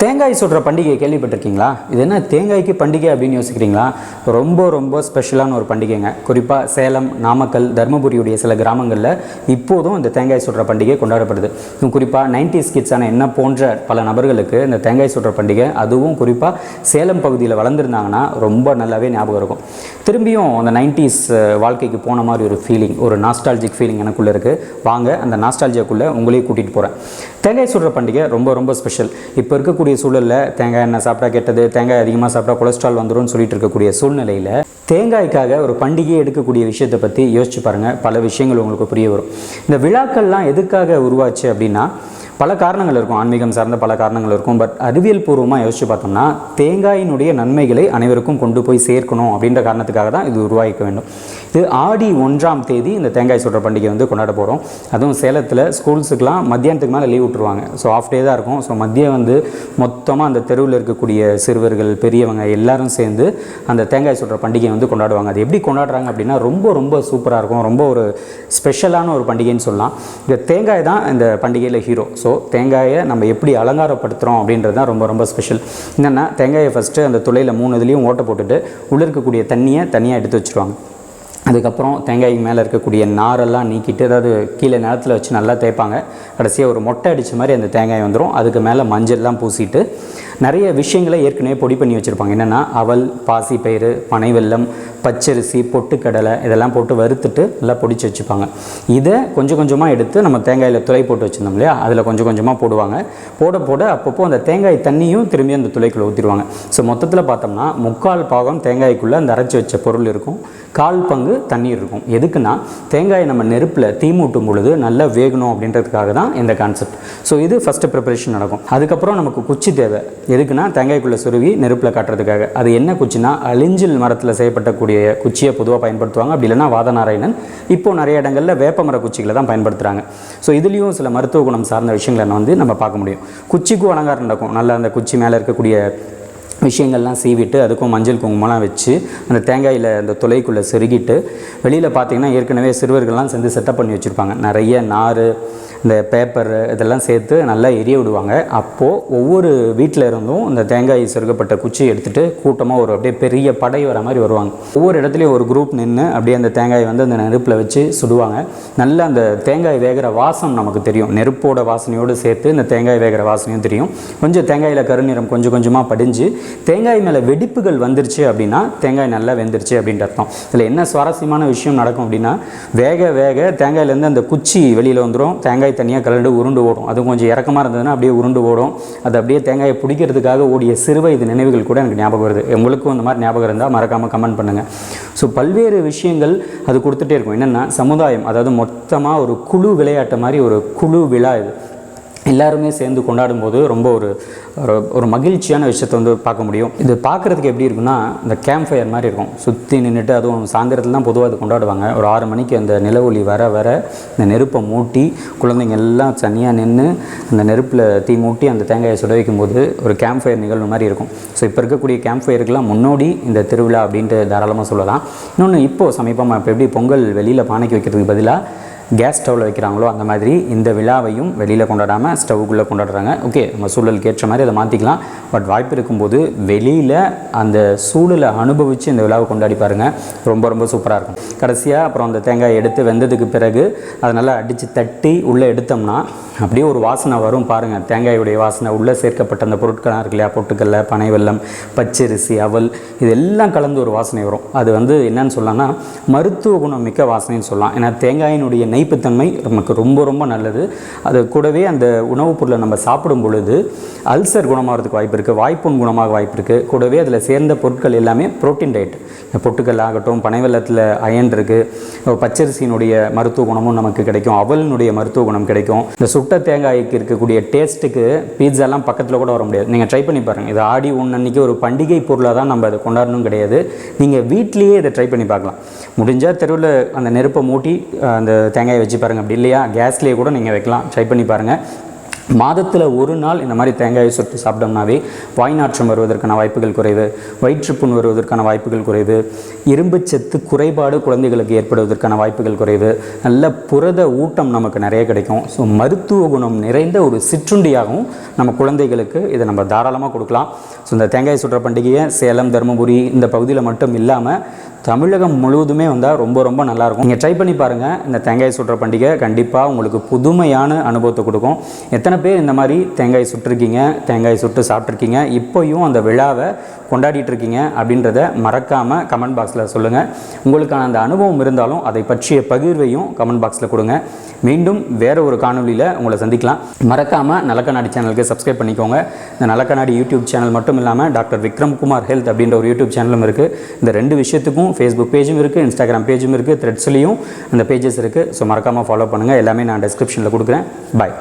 தேங்காய் சுடுற பண்டிகை கேள்விப்பட்டிருக்கீங்களா? இது என்ன தேங்காய்க்கு பண்டிகை அப்படின்னு யோசிக்கிறீங்களா? ரொம்ப ரொம்ப ஸ்பெஷலான ஒரு பண்டிகைங்க. குறிப்பாக சேலம் நாமக்கல் தருமபுரியுடைய சில கிராமங்களில் இப்போதும் இந்த தேங்காய் சுடுற பண்டிகை கொண்டாடப்படுது. இதுவும் குறிப்பாக நைன்டிஸ் கிட்ஸான என்ன போன்ற பல நபர்களுக்கு இந்த தேங்காய் சுடுற பண்டிகை அதுவும் குறிப்பாக சேலம் பகுதியில் வளர்ந்துருந்தாங்கன்னா ரொம்ப நல்லாவே ஞாபகம் இருக்கும். திரும்பியும் அந்த நைன்டிஸ் வாழ்க்கைக்கு போன மாதிரி ஒரு ஃபீலிங் ஒரு நாஸ்டாலஜிக் ஃபீலிங் எனக்குள்ளே இருக்குது வாங்க அந்த நாஸ்டாலஜியாக்குள்ளே உங்களையும் கூட்டிகிட்டு போகிறேன் தேங்காய் சுடுற பண்டிகை ரொம்ப ரொம்ப ஸ்பெஷல் இப்போ இருக்கக்கூடிய சூழலில் தேங்காய் எண்ணெய் சாப்பிட்டா கெட்டது தேங்காய் அதிகமாக சாப்பிட்டா கொலஸ்ட்ரால் வந்துடும் சொல்லிட்டு இருக்கக்கூடிய சூழ்நிலையில் தேங்காய்க்காக ஒரு பண்டிகையை எடுக்கக்கூடிய விஷயத்தை பற்றி யோசிச்சு பாருங்கள் பல விஷயங்கள் உங்களுக்கு புரிய வரும். இந்த விழாக்கள்லாம் எதுக்காக உருவாச்சு அப்படின்னா பல காரணங்கள் இருக்கும். ஆன்மீகம் சார்ந்த பல காரணங்கள் இருக்கும். பட் அறிவியல் பூர்வமாக யோசிச்சு பார்த்தோம்னா தேங்காயினுடைய நன்மைகளை அனைவருக்கும் கொண்டு போய் சேர்க்கணும் அப்படின்ற காரணத்துக்காக தான் இது உருவாக்க வேண்டும். இது ஆடி ஒன்றாம் தேதி இந்த தேங்காய் சுடுற பண்டிகை வந்து கொண்டாட போகிறோம் அதுவும் சேலத்தில் ஸ்கூல்ஸுக்கெலாம் மத்தியானத்துக்கு மேலே லீவ் விட்டுருவாங்க. ஸோ ஆஃப் டே தான் இருக்கும். ஸோ மதியம் வந்து மொத்தமாக அந்த தெருவில் இருக்கக்கூடிய சிறுவர்கள் பெரியவங்க எல்லாரும் சேர்ந்து அந்த தேங்காய் சுடுற பண்டிகை வந்து கொண்டாடுவாங்க. அது எப்படி கொண்டாடுறாங்க அப்படின்னா ரொம்ப ரொம்ப சூப்பராக இருக்கும். ரொம்ப ஒரு ஸ்பெஷலான ஒரு பண்டிகைன்னு சொல்லலாம். இந்த தேங்காய் தான் இந்த பண்டிகையில் ஹீரோ ஸோ ஸோ தேங்காயை நம்ம எப்படி அலங்காரப்படுத்துகிறோம் அப்படின்றது தான் ரொம்ப ரொம்ப ஸ்பெஷல் என்னென்னா தேங்காயை ஃபஸ்ட்டு அந்த துளையில் மூணு இதுலேயும் ஓட்டை போட்டுட்டு உள்ளே இருக்கக்கூடிய தண்ணியை தனியாக எடுத்து வச்சுருவாங்க. அதுக்கப்புறம் தேங்காய்க்கு மேலே இருக்கக்கூடிய நாரெல்லாம் நீக்கிட்டு அதாவது கீழே நிலத்தில் வச்சு நல்லா தேய்ப்பாங்க. கடைசியாக ஒரு மொட்டை அடித்த மாதிரி அந்த தேங்காய் வந்துடும் அதுக்கு மேலே மஞ்சள்லாம் பூசிட்டு நிறைய விஷயங்களை ஏற்கனவே பொடி பண்ணி வச்சுருப்பாங்க. என்னென்னா அவல் பாசிப்பயிறு பனை வெல்லம் பச்சரிசி பொட்டுக்கடலை இதெல்லாம் போட்டு வறுத்துட்டு நல்லா பொடிச்சு வச்சுப்பாங்க. இதை கொஞ்சம் கொஞ்சமாக எடுத்து நம்ம தேங்காயில் துளை போட்டு வச்சுருந்தோம் இல்லையா? அதில் கொஞ்சம் கொஞ்சமாக போடுவாங்க. போட போட அப்பப்போ அந்த தேங்காய் தண்ணியும் திரும்பி அந்த துளைக்குள்ளே ஊற்றிடுவாங்க ஸோ மொத்தத்தில் பார்த்தோம்னா முக்கால் பாகம் தேங்காய்க்குள்ளே அந்த அரைச்சி வச்ச பொருள் இருக்கும். கால் பங்கு தண்ணீர் இருக்கும். எதுக்குன்னா தேங்காயை நம்ம நெருப்பில் தீ மூட்டும் பொழுது நல்லா வேகணும் அப்படின்றதுக்காக தான் இந்த கான்செப்ட் ஸோ இது ஃபஸ்ட்டு ப்ரிப்பரேஷன் நடக்கும். அதுக்கப்புறம் நமக்கு குச்சி தேவை. எதுக்குன்னா தேங்காய்க்குள்ளே சுருவி நெருப்பில் காட்டுறதுக்காக. அது என்ன குச்சின்னா அழிஞ்சில் மரத்தில் செய்யப்பட்டக்கூடிய குச்சியை பொதுவாக பயன்படுத்துவாங்க. அப்படி இல்லைன்னா வாதநாராயணன் இப்போது நிறைய இடங்களில் வேப்பமர குச்சிகளை தான் பயன்படுத்துகிறாங்க ஸோ இதுலேயும் சில மருத்துவ குணம் சார்ந்த விஷயங்களை வந்து நம்ம பார்க்க முடியும். குச்சிக்கும் அலங்காரம் நடக்கும். நல்லா அந்த குச்சி மேலே இருக்கக்கூடிய விஷயங்கள்லாம் சீவிட்டு அதுக்கும் மஞ்சள் குங்குமம்லாம் வச்சு அந்த தேங்காயில் அந்த துளைக்குள்ளே செருகிட்டு வெளியில் பார்த்தீங்கன்னா ஏற்கனவே சிறுவர்கள்லாம் சேர்ந்து செட்டப் பண்ணி வச்சுருப்பாங்க. நிறைய நார் இந்த பேப்பர் இதெல்லாம் சேர்த்து நல்லா எரிய விடுவாங்க. அப்போது ஒவ்வொரு வீட்டில் இருந்தும் இந்த தேங்காய் செருகப்பட்ட குச்சி எடுத்துகிட்டு கூட்டமாக ஒரு அப்படியே பெரிய படை வர மாதிரி வருவாங்க. ஒவ்வொரு இடத்துலையும் ஒரு குரூப் நின்று அப்படியே அந்த தேங்காயை வந்து அந்த நெருப்பில் வச்சு சுடுவாங்க. நல்ல அந்த தேங்காய் வேகிற வாசம் நமக்கு தெரியும். நெருப்போட வாசனையோடு சேர்த்து இந்த தேங்காய் வேகிற வாசனையும் தெரியும். கொஞ்சம் தேங்காயில் கருநிறம் கொஞ்சம் கொஞ்சமாக படிஞ்சு தேங்காய் மேலே வெடிப்புகள் வந்துருச்சு அப்படின்னா தேங்காய் நல்லா வெந்துருச்சு அப்படின்ட்டு அர்த்தம். இதில் என்ன சுவாரஸ்யமான விஷயம் நடக்கும் அப்படின்னா வேக வேக தேங்காயிலேருந்து அந்த குச்சி வெளியில் வந்துடும் தேங்காய் தனியாக கலண்டு உருண்டு ஓடும். அது கொஞ்சம் இறக்கமாக இருந்ததுன்னா அப்படியே உருண்டு ஓடும். அது அப்படியே தேங்காயை பிடிக்கிறதுக்காக ஓடிய சிறுவயது நினைவுகள் கூட எனக்கு ஞாபகம் வருது. உங்களுக்கும் இந்த மாதிரி ஞாபகம் இருந்தால் மறக்காமல் கமெண்ட் பண்ணுங்கள் ஸோ பல்வேறு விஷயங்கள் அது கொடுத்துட்டே இருக்கும். என்னென்னா சமுதாயம் அதாவது மொத்தமாக ஒரு குழு விளையாட்டு மாதிரி ஒரு குழு விழா இது. எல்லாருமே சேர்ந்து கொண்டாடும் போது ரொம்ப ஒரு ஒரு- மகிழ்ச்சியான விஷயத்தை வந்து பார்க்க முடியும். இது பார்க்குறதுக்கு எப்படி இருக்குன்னா இந்த கேம்ப் ஃபயர் மாதிரி இருக்கும். சுற்றி நின்றுட்டு அதுவும் சாயந்தரத்தில் தான் பொதுவாக அது கொண்டாடுவாங்க. ஒரு ஆறு மணிக்கு அந்த நில ஒளி வர வர இந்த நெருப்பை மூட்டி குழந்தைங்க எல்லாம் தனியாக நின்று அந்த நெருப்பில் தீ மூட்டி அந்த தேங்காயை சுட வைக்கும்போது ஒரு கேம்ப் ஃபயர் நிகழ்வு மாதிரி இருக்கும். ஸோ இப்போ இருக்கக்கூடிய கேம்ப் ஃபயருக்கெல்லாம் முன்னோடி இந்த திருவிழா அப்படின்ட்டு தாராளமாக சொல்லலாம். இன்னொன்று இப்போது சமீபமாக இப்போ எப்படி பொங்கல் வெளியில் பானைக்கு வைக்கிறதுக்கு பதிலாக கேஸ் ஸ்டவ்வில் வைக்கிறாங்களோ அந்த மாதிரி இந்த விழாவையும் வெளியில் கொண்டாடாமல் ஸ்டவ்வுக்குள்ளே கொண்டாடுறாங்க. ஓகே நம்ம சூழலுக்கு ஏற்ற மாதிரி அதை மாற்றிக்கலாம் பட் வாய்ப்பு இருக்கும்போது வெளியில் அந்த சூழலை அனுபவித்து இந்த விழாவை கொண்டாடி பாருங்கள் ரொம்ப ரொம்ப சூப்பராக இருக்கும். கடைசியாக அப்புறம் அந்த தேங்காய் எடுத்து வெந்ததுக்கு பிறகு அதை நல்லா அடித்து தட்டி உள்ளே எடுத்தோம்னா அப்படியே ஒரு வாசனை வரும். பாருங்கள் தேங்காயுடைய வாசனை உள்ளே சேர்க்கப்பட்ட அந்த பொருட்கள்லாம் இருக்கு இல்லையா? பொட்டுக்கல்ல பனை வெல்லம் பச்சரிசி அவல் இதெல்லாம் கலந்து ஒரு வாசனை வரும். அது வந்து என்னன்னு சொல்லலாம்னா மருத்துவ குணம் மிக்க வாசனைன்னு சொல்லலாம். ஏன்னா தேங்காயினுடைய இணைப்புத்தன்மை நமக்கு ரொம்ப ரொம்ப நல்லது. அது கூடவே அந்த உணவுப் பொருளை நம்ம சாப்பிடும் பொழுது அல்சர் குணமாகிறதுக்கு வாய்ப்பு இருக்குது வாய்ப்புண் குணமாக வாய்ப்பு இருக்குது கூடவே அதில் சேர்ந்த பொருட்கள் எல்லாமே புரோட்டீன் டயட் பொட்டுக்கள் ஆகட்டும் பனை வெல்லத்தில் அயன் இருக்குது பச்சரிசியினுடைய மருத்துவ குணமும் நமக்கு கிடைக்கும். அவலினுடைய மருத்துவ குணம் கிடைக்கும். இந்த சுட்ட தேங்காய்க்கு இருக்கக்கூடிய டேஸ்ட்டுக்கு பீட்சாலாம் பக்கத்தில் கூட வர முடியாது. நீங்கள் ட்ரை பண்ணி பாருங்கள் இது ஆடி ஒன்று அன்றைக்கி ஒரு பண்டிகை பொருளாக தான் நம்ம அதை கொண்டாடணும் கிடையாது. நீங்கள் வீட்லேயே இதை ட்ரை பண்ணி பார்க்கலாம். முடிஞ்சால் தெருவில் அந்த நெருப்பை மூட்டி அந்த தேங்காய் தேங்காயை வச்சு பாருங்கள் அப்படி இல்லையா? கேஸ்லேயே கூட நீங்கள் வைக்கலாம். ட்ரை பண்ணி பாருங்கள் மாதத்தில் ஒரு நாள் இந்த மாதிரி தேங்காயை சுட்டு சாப்பிட்டோம்னாவே வாய்நாற்றம் வருவதற்கான வாய்ப்புகள் குறைவு. வயிற்றுப்புண் வருவதற்கான வாய்ப்புகள் குறைவு. இரும்புச்சத்து குறைபாடு குழந்தைகளுக்கு ஏற்படுவதற்கான வாய்ப்புகள் குறைவு. நல்ல புரத ஊட்டம் நமக்கு நிறைய கிடைக்கும். ஸோ மருத்துவ குணம் நிறைந்த ஒரு சிற்றுண்டியாகவும் நம்ம குழந்தைகளுக்கு இதை நம்ம தாராளமாக கொடுக்கலாம். ஸோ இந்த தேங்காய் சுடுற பண்டிகையை சேலம் தருமபுரி இந்த பகுதியில் மட்டும் இல்லாமல் தமிழகம் முழுவதுமே வந்தால் ரொம்ப ரொம்ப நல்லாயிருக்கும். நீங்கள் ட்ரை பண்ணி பாருங்கள் இந்த தேங்காய் சுடுற பண்டிகை கண்டிப்பாக உங்களுக்கு புதுமையான அனுபவத்தை கொடுக்கும். எத்தனை பேர் இந்த மாதிரி தேங்காய் சுட்டிருக்கீங்க தேங்காய் சுட்டு சாப்பிட்ருக்கீங்க இப்போயும் அந்த விழாவை கொண்டாடிட்டு இருக்கீங்க அப்படின்றத மறக்காமல் கமெண்ட் பாக்ஸில் சொல்லுங்கள் உங்களுக்கான அந்த அனுபவம் இருந்தாலும் அதை பற்றிய பகிர்வையும் கமெண்ட் பாக்ஸில் கொடுங்க. மீண்டும் வேறு ஒரு காணொலியில் உங்களை சந்திக்கலாம். மறக்காமல் நலக்கண்ணாடி சேனலுக்கு சப்ஸ்கிரைப் பண்ணிக்கோங்க. இந்த நலக்கண்ணாடி யூடியூப் சேனல் மட்டும் இல்லாமல் டாக்டர் விக்ரம் குமார் ஹெல்த் அப்படின்ற ஒரு யூடியூப் சேனலும் இருக்குது இந்த ரெண்டு விஷயத்துக்கும் ஃபேஸ்புக் பேஜும் இருக்குது இன்ஸ்டாகிராம் பேஜும் இருக்குது த்ரெட்ஸ்லேயும் அந்த பேஜஸ் இருக்குது ஸோ மறக்காமல் ஃபாலோ பண்ணுங்கள் எல்லாமே நான் டிஸ்கிரிப்ஷனில் கொடுக்குறேன். பாய்